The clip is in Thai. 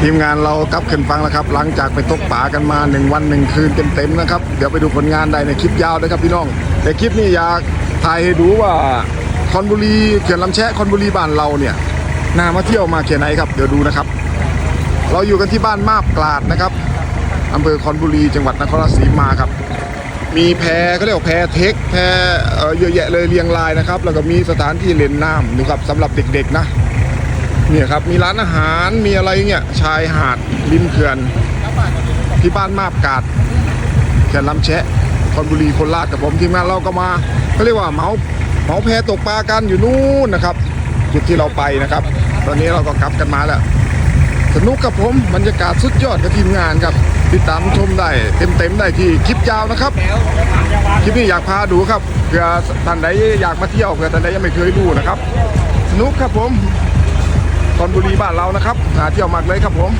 ทีมงานเรากลับขึ้นฟังแล้วครับ หลังจากไปตกป่ากันมาหนึ่งวันหนึ่งคืนเต็มๆนะครับ เดี๋ยวไปดูผลงานได้ในคลิปยาวนะครับพี่น้อง แต่คลิปนี้อยากถ่ายให้ดูว่าคอนบุรีเขื่อนลำแชะคอนบุรีบ้านเราเนี่ยน่ามาเที่ยวมาเขียนไหนครับเดี๋ยวดูนะครับ เราอยู่กันที่บ้านมาบกลาดนะครับอำเภอคอนบุรีจังหวัดนครราชสีมาครับ มีแพก็เรียกว่าแพเทคแพเอ่เยอะแยะเลยเรียงรายนะครับ แล้วก็มีสถานที่เล่นน้ำนะครับสำหรับเด็กๆนะ เนี่ยครับมีร้านอาหารมีอะไรเงี้ยชายหาดริมเขื่อนที่บ้านมาบกาดเขื่อนลำแชะคอนบุรีโคราชกับผมทีมงานเราก็มาเขาเรียกว่าเหมาเหมาแพตกปลากันอยู่นู่นนะครับ จุดที่เราไปนะครับ ตอนนี้เราก็กลับกันมาแล้วสนุกกับผมบรรยากาศสุดยอดกับทีมงานครับติดตามชมได้เต็มๆได้ที่คลิปยาวนะครับคลิปนี้อยากพาดูครับเผื่อท่านใดอยากมาเที่ยวเผื่อท่านใดยังไม่เคยดูนะครับ สนุกครับผม อนบุรีบ้านเรานะครับหาเที่ยวมากเลยครับผม